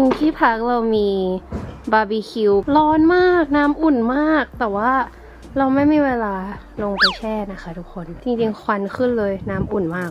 ริง ๆ ที่พักเรามีบาร์บีคิวร้อนมากน้ำอุ่นมาก แต่ว่าเราไม่มีเวลาลงไปแช่นะคะทุกคน จริง ๆ ควันขึ้นเลยน้ำอุ่นมาก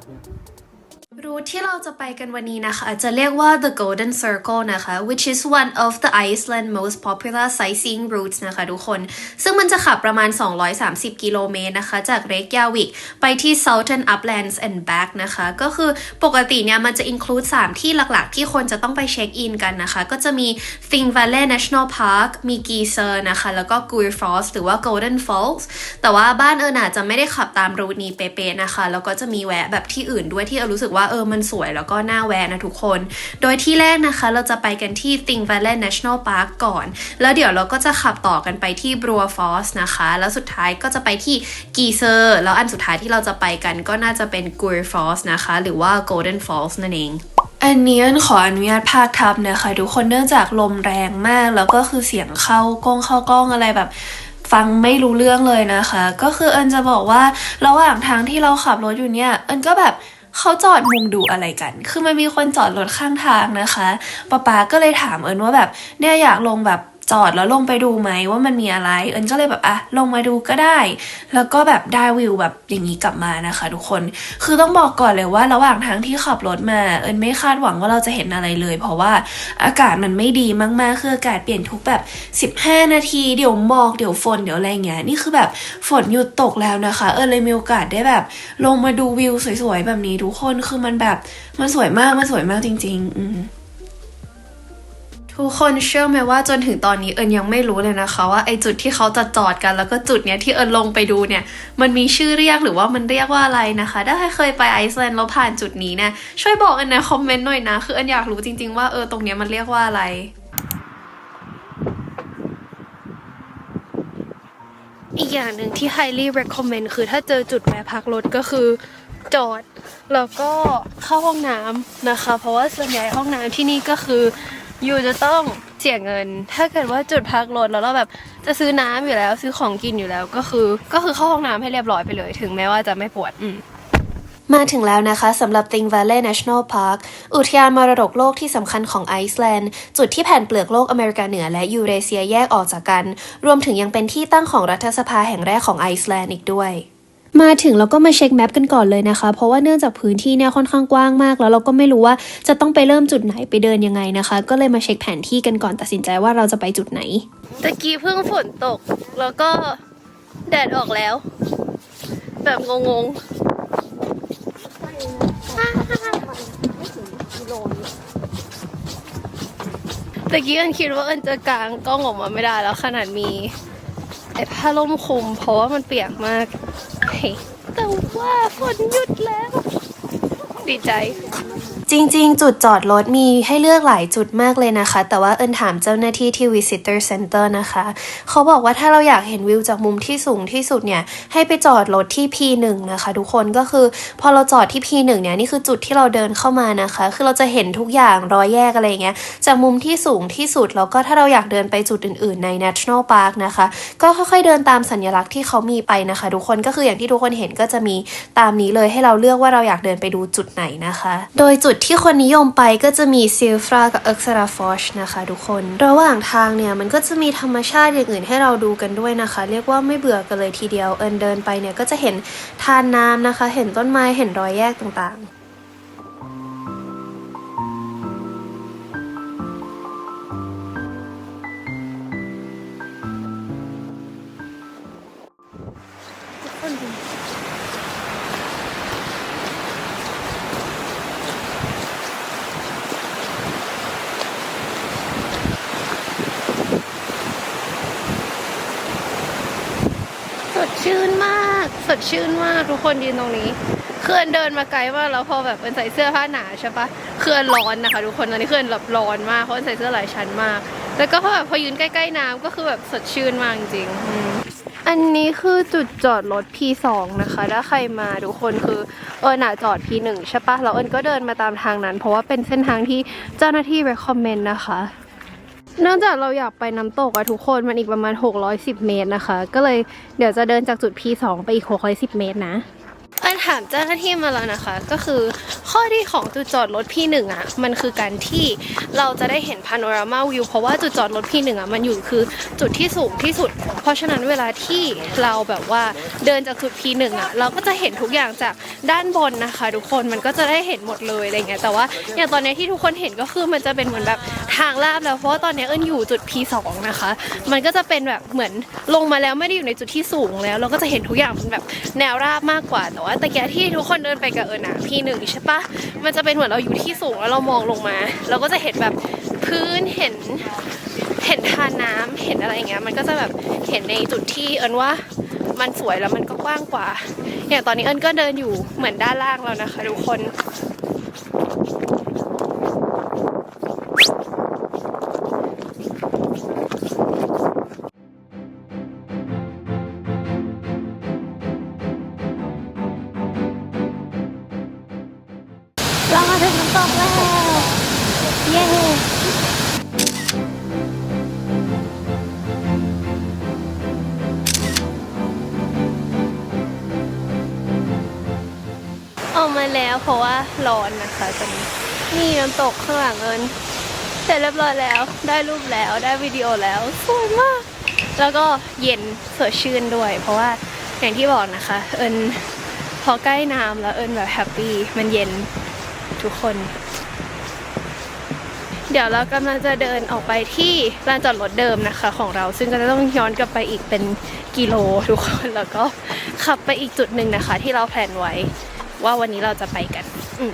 รูทที่เราจะไปกันวันนี้นะคะ จะเรียกว่า the Golden Circle นะคะ which is one of the Iceland most popular sightseeing routes นะคะทุกคน ซึ่งมันจะขับประมาณ 230 กิโลเมตรนะคะ จากเรกยาวิก ไปที่ Southern Uplands and back นะคะ ก็คือปกติเนี่ย มันจะ include 3 ที่หลักๆ ที่คนจะต้องไปเช็คอินกันนะคะ ก็จะมี Thing Valley National Park มี Geezer นะคะ แล้วก็ g u r f o s หรือว่า Golden Falls แต่ว่าบ้านเอิญอาจจะไม่ได้ขับตามรูทนี้เป๊ะๆนะคะ แล้วก็จะมีแวะแบบที่อื่นด้วยที่เอิญรู้สึกว่าเออมันสวยแล้วก็น่าแวะนะทุกคน โดยที่แรกนะคะเราจะไปกันที่ Thing Valley National Park ก่อน แล้วเดี๋ยวเราก็จะขับต่อกันไปที่ Brewer Falls นะคะ แล้วสุดท้ายก็จะไปที่ Geezer แล้วอันสุดท้ายที่เราจะไปกันก็น่าจะเป็น g u r Falls นะคะ หรือว่า Golden Falls นั่นเองอันนี้อันขออนุญาตพากทับนะคะทุกคนเนื่องจากลมแรงมาก แล้วก็คือเสียงเข้ากล้องเข้ากล้องอะไรแบบฟังไม่รู้เรื่องเลยนะคะ ก็คือเอิญจะบอกว่าระหว่างทางที่เราขับรถอยู่เนี่ย เอิญก็แบบ เขาจอดมุงดูอะไรกัน คือมันมีคนจอดรถข้างทางนะคะป๊าป๊าก็เลยถามเอิญว่าแบบเนี่ยอยากลงแบบ จอดแล้วลงไปดูไหมว่ามันมีอะไร เอิญก็เลยแบบอะลงมาดูก็ได้ แล้วก็แบบได้วิวแบบอย่างนี้กลับมานะคะ ทุกคนคือต้องบอกก่อนเลยว่าระหว่างทางที่ขับรถมา เอิญไม่คาดหวังว่าเราจะเห็นอะไรเลย เพราะว่าอากาศมันไม่ดีมากๆคืออากาศเปลี่ยนทุกแบบ 15 นาทีเดี๋ยวหมอกเดี๋ยวฝนเดี๋ยวอะไรเงี้ยนี่คือแบบฝนหยุดตกแล้วนะคะ เอิญเลยมีโอกาสได้แบบ ลงมาดูวิวสวยๆแบบนี้ทุกคนคือมันแบบมันสวยมากมันสวยมากจริง ๆ อืม ทุกคนเชื่อไหมว่าจนถึงตอนนี้เอิญยังไม่รู้เลยนะคะ ว่าไอจุดที่เขาจะจอดกัน แล้วก็จุดเนี้ยที่เอิญลงไปดูเนี่ย มันมีชื่อเรียกหรือว่ามันเรียกว่าอะไรนะคะ ถ้าใครเคยไปไอซ์แลนด์แล้วผ่านจุดนี้เนี่ยช่วยบอกกันในคอมเมนต์หน่อยนะ คือเอิญอยากรู้จริงๆว่าเออตรงเนี้ยมันเรียกว่าอะไรอีกอย่างหนึ่งที่ highly recommend คือถ้าเจอจุดแวะพักรถก็คือจอด แล้วก็เข้าห้องน้ำนะคะ เพราะว่าส่วนใหญ่ห้องน้ำที่นี่ก็คืออ ยู่จะต้องเสียเงิน ถ้าเกิดว่าจุดพักรถแล้วเราแบบจะซื้อน้ำอยู่แล้ว ซื้อของกินอยู่แล้วก็คือ ก็คือเข้าห้องน้ำให้เรียบร้อยไปเลย ถึงแม้ว่าจะไม่ปวดอืมมาถึงแล้วนะคะสำหรับ Thing Valley National Park อุทยานมรดกโลกที่สำคัญของไอซ์แลนด์ จุดที่แผ่นเปลือกโลกอเมริกาเหนือและยูเรเซียแยกออกจากกัน รวมถึงยังเป็นที่ตั้งของรัฐสภาแห่งแรกของไอซ์แลนด์อีกด้วย มาถึงเราก็มาเช็คแมปกันก่อนเลยนะคะ เพราะว่าเนื่องจากพื้นที่เนี่ยค่อนข้างกว้างมาก แล้วเราก็ไม่รู้ว่าจะต้องไปเริ่มจุดไหนไปเดินยังไงนะคะ ก็เลยมาเช็คแผนที่กันก่อนตัดสินใจว่าเราจะไปจุดไหนตะกี้เพิ่งฝนตก แล้วก็แดดออกแล้ว แบบงงๆตะกี้อันคิดว่าอันจะกลางกล้องออกมาไม่ได้แล้วขนาดมีไอ้ผ้าล่มคลุมเพราะว่ามันเปียกมาก แต่ว่าฝนหยุดแล้ว ดีใจ จริง ๆ จุดจอดรถมีให้เลือกหลายจุดมากเลยนะคะ แต่ว่าเอิญถามเจ้าหน้าที่ที่ Visitor Center นะคะ เขาบอกว่าถ้าเราอยากเห็นวิวจากมุมที่สูงที่สุดเนี่ย ให้ไปจอดรถที่ P1 นะคะทุกคนก็คือพอเราจอดที่ P1 เนี่ย นี่คือจุดที่เราเดินเข้ามานะคะ คือเราจะเห็นทุกอย่างรอยแยกอะไรเงี้ยจากมุมที่สูงที่สุดแล้วก็ถ้าเราอยากเดินไปจุดอื่น ๆ ใน National Park นะคะ ก็ค่อยๆเดินตามสัญลักษณ์ที่เขามีไปนะคะ ทุกคนก็คืออย่างที่ทุกคนเห็นก็จะมีตามนี้เลยให้เราเลือกว่าเราอยากเดินไปดูจุดไหนนะคะ โดยจุดที่คนนิยมไปก็จะมีซิลฟรากับเอ็กซ์ราฟอชนะคะทุกคน ระหว่างทางเนี่ยมันก็จะมีธรรมชาติอย่างอื่นให้เราดูกันด้วยนะคะ เรียกว่าไม่เบื่อกันเลยทีเดียวเอินเดินไปเนี่ยก็จะเห็นทานน้ำนะคะ เห็นต้นไม้เห็นรอยแยกต่างๆ ดชื่นมากทุกคนยืนตรงนี้ เคลื่อนเดินมาไกลมากแล้วพอแบบเป็นใส่เสื้อผ้าหนาใช่ปะเคลื่อนร้อนนะคะ ทุกคนตอนนี้เคลื่อนแบบร้อนมากเพราะใส่เสื้อหลายชั้นมาก แล้วก็พอแบบพอยืนใกล้ๆน้ำก็คือแบบสดชื่นมากจริงอันนี้คือจุดจอดรถ P2 นะคะถ้าใครมาทุกคนคือเอิญอะจอด P1 ใช่ปะแล้วเอิญก็เดินมาตามทางนั้น เพราะว่าเป็นเส้นทางที่เจ้าหน้าที่ recommend นะคะ เนื่องจากเราอยากไปน้ำตกอะทุกคนมันอีกประมาณ 610 เมตรนะคะ ก็เลยเดี๋ยวจะเดินจากจุด P2 ไปอีก 610 เมตรนะ อันถามเจ้าหน้าที่มาแล้วนะคะ ก็คือข้อดีของจุดจอดรถพี่หนึ่งอะมันคือการที่เราจะได้เห็นพาโนรามาวิวเพราะว่าจุดจอดรถพี่หนึ่งอะมันอยู่คือจุดที่สูงที่สุด เพราะฉะนั้นเวลาที่เราแบบว่าเดินจากจุด P1 อะเราก็จะเห็นทุกอย่างจากด้านบนนะคะ ทุกคนมันก็จะได้เห็นหมดเลยอะไรเงี้ยแต่ว่าอย่างตอนนี้ที่ทุกคนเห็นก็คือมันจะเป็นเหมือนแบบทางลาดแล้วเพราะว่าตอนนี้เอิญอยู่จุด P2 นะคะ มันก็จะเป็นแบบเหมือนลงมาแล้วไม่ได้อยู่ในจุดที่สูงแล้ว เราก็จะเห็นทุกอย่างเป็นแบบแนวราบมากกว่าแต่ว่าตะแกที่ทุกคนเดินไปกับเอิญอะพีหนึ่งใช่ปะมันจะเป็นเหมือนเราอยู่ที่สูงแล้วเรามองลงมา เราก็จะเห็นแบบพื้นเห็นเห็นทานน้ำเห็นอะไรอย่างเงี้ยมันก็จะแบบเห็นในจุดที่เอิญว่ามันสวยแล้วมันก็กว้างกว่า อย่างตอนนี้เอิญก็เดินอยู่เหมือนด้านล่างแล้วนะคะทุกคน เรามาถึงน้ำตกแล้ว เย้ออกมาแล้วเพราะว่าร้อนนะคะตอนนี้นี่น้ำตกข้างหลังเอิญเสร็จเรียบร้อยแล้ว ได้รูปแล้วได้วิดีโอแล้วสวยมาก แล้วก็เย็นสดชื่นด้วย เพราะว่าอย่างที่บอกนะคะ เอิญพอใกล้น้ำแล้วเอิญแบบแฮปปี้มันเย็น ทุกคน เดี๋ยวเรากำลังจะเดินออกไปที่ลานจอดรถเดิมนะคะของเรา ซึ่งก็จะต้องย้อนกลับไปอีกเป็นกิโลทุกคนแล้วก็ขับไปอีกจุดหนึ่งนะคะ ที่เราแพลนไว้ ว่าวันนี้เราจะไปกัน อืม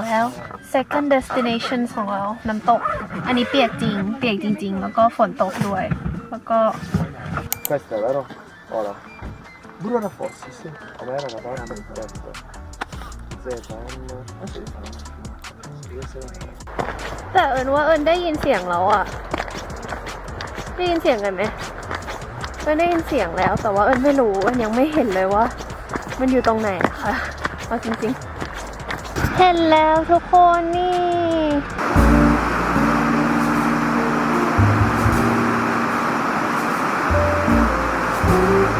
ถึงแล้ว second destination ของเรา น้ำตก อันนี้เปียกจริง เปียกจริง ๆ แล้วก็ฝนตกด้วย แล้วก็ Questa è vero? Ora. Bruna Fossi, sì. A me era una donna perfetta. Z, M. Ah sì. Sì, questa è la แต่เอิญว่าเอิญได้ยินเสียงแล้วอะได้ยินเสียงกันไหมเอิญได้ยินเสียงแล้ว แต่ว่าเอิญไม่รู้เอิญยังไม่เห็นเลยว่า มันอยู่ตรงไหนนะคะเอาจริงๆ เห็นแล้วทุกคนนี่เ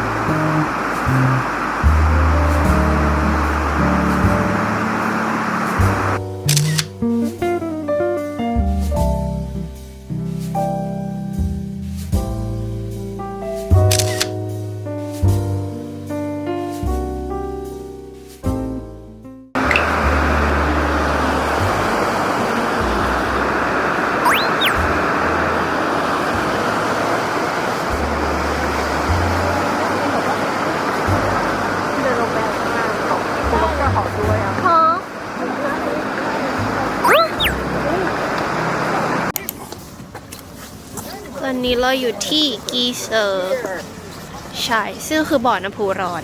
นี้เราอยู่ที่กีเซอร์ใช่ซึ่งคือบ่อน้ำพุร้อน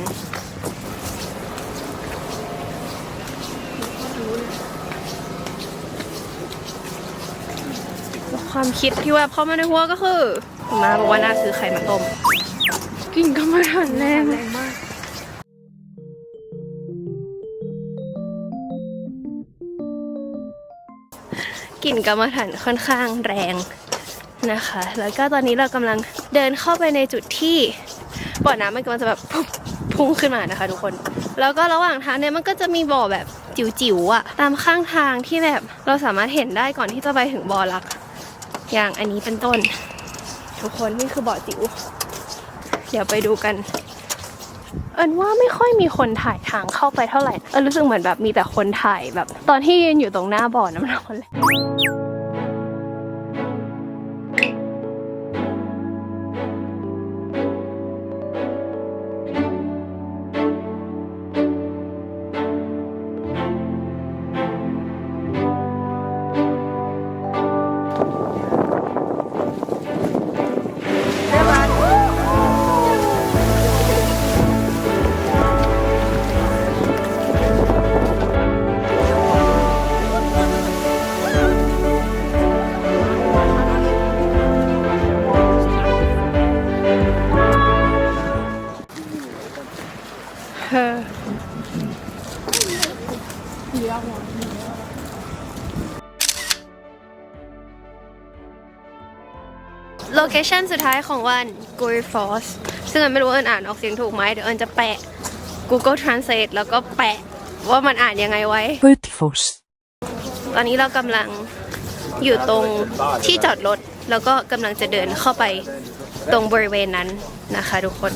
ความคิดที่ว่าเข้ามาในหัวก็คือมาบอกว่าน่าซื้อไข่มาต้มกลินก็มาทันแรงแรงมากกลิ่นกรรมฐานค่อนข้างแรง นะคะ แล้วก็ตอนนี้เรากำลังเดินเข้าไปในจุดที่บ่อน้ำมันกำลังจะแบบพุ่งขึ้นมานะคะทุกคน แล้วก็ระหว่างทางเนี่ยมันก็จะมีบ่อแบบจิ๋วๆอะตามข้างทางที่แบบเราสามารถเห็นได้ก่อนที่จะไปถึงบ่อหลัก อย่างอันนี้เป็นต้น ทุกคนนี่คือบ่อจิ๋วเดี๋ยวไปดูกัน เอินว่าไม่ค่อยมีคนถ่ายทางเข้าไปเท่าไหร่ เอินรู้สึกเหมือนแบบมีแต่คนถ่ายแบบ ตอนที่ยืนอยู่ตรงหน้าบ่อน้ำร้อนเลย โลเคชันสุดท้ายของวัน g o r f o r c e ซึ่งอันไม่รู้ว่าเอิญอ่านออกเสียงถูกไหมเดี๋ยวเอิญจะแปะ Google Translate แล้วก็แปะว่ามันอ่านยังไงไว้ Gullfoss. ตอนนี้เรากำลังอยู่ตรงที่จอดรถ แล้วก็กำลังจะเดินเข้าไปตรงบริเวณนั้นนะคะทุกคน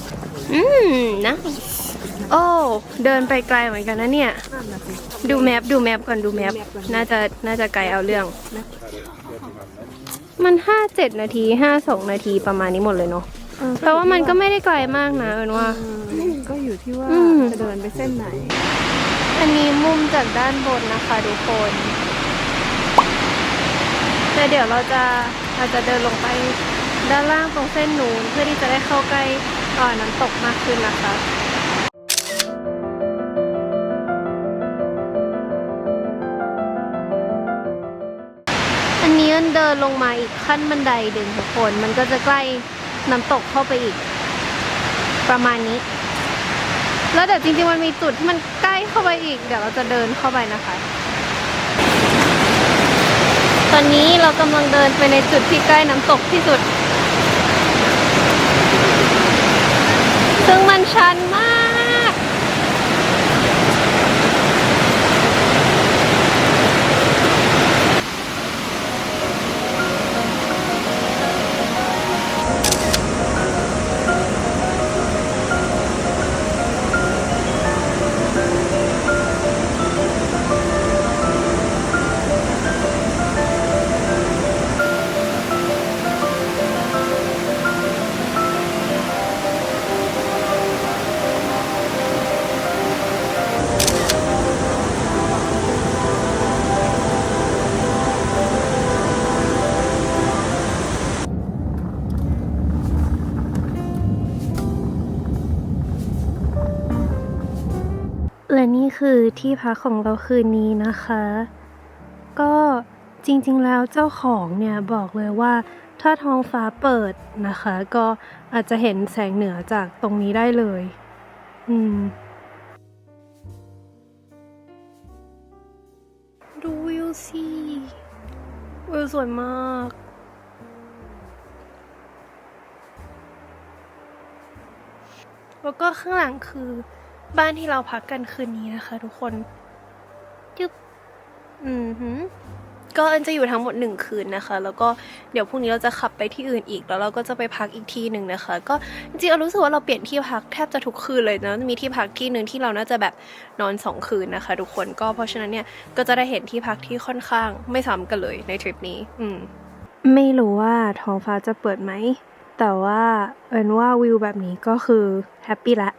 อืมนะ โอ้เดินไปไกลเหมือนกันนะเนี่ยดูแมพดูแมพก่อนดูแมพน่าจะน่าจะไกลเอาเรื่อง มันห้าเจ็ดนาทีห้าสองนาทีประมาณนี้หมดเลยเนาะแปลว่ามันก็ไม่ได้ไกลมากนะเอิญว่าก็อยู่ที่ว่าอืม จะเดินไปเส้นไหน อันนี้มุมจากด้านบนนะคะทุกคนแต่เดี๋ยวเราจะเราจะเดินลงไปด้านล่างตรงเส้นนูนเพื่อที่จะได้เข้าใกล้เอ่อน้ำตกมากขึ้นนะคะ นนี้เดินลงมาอีกขั้นบันไดเดินทุกคน มันก็จะใกล้น้ำตกเข้าไปอีก ประมาณนี้ แล้วเดี๋ยวจริงๆมันมีจุดที่มันใกล้เข้าไปอีก เดี๋ยวเราจะเดินเข้าไปนะคะ ตอนนี้เรากำลังเดินไปในจุดที่ใกล้น้ำตกที่สุด ซึ่งมันชันมาก และนี่คือที่พักของเราคืนนี้นะคะ ก็จริงๆแล้วเจ้าของเนี่ยบอกเลยว่าถ้าท้องฟ้าเปิดนะคะ ก็อาจจะเห็นแสงเหนือจากตรงนี้ได้เลย อืม ดูวิวสิวิวสวยมาก แล้วก็ข้างหลังคือ บ้านที่เราพักกันคืนนี้นะคะ ทุกคนจึ๊บอืมหืก็เอิญจะอยู่ทั้งหมดหนึ่งคืนนะคะ แล้วก็เดี๋ยวพรุ่งนี้เราจะขับไปที่อื่นอีก แล้วเราก็จะไปพักอีกที่หนึ่งนะคะ ก็จริงๆเรารู้สึกว่าเราเปลี่ยนที่พักแทบจะทุกคืนเลยนะมีที่พักที่หนึ่งที่เราน่าจะแบบนอนสองคืนนะคะ ทุกคนก็เพราะฉะนั้นเนี่ยก็จะได้เห็นที่พักที่ค่อนข้างไม่ซ้ำกันเลยในทริปนี้ อืมไม่รู้ว่าท้องฟ้าจะเปิดไหมแต่ว่าเอิญว่าวิวแบบนี้ก็คือแฮปปี้ละ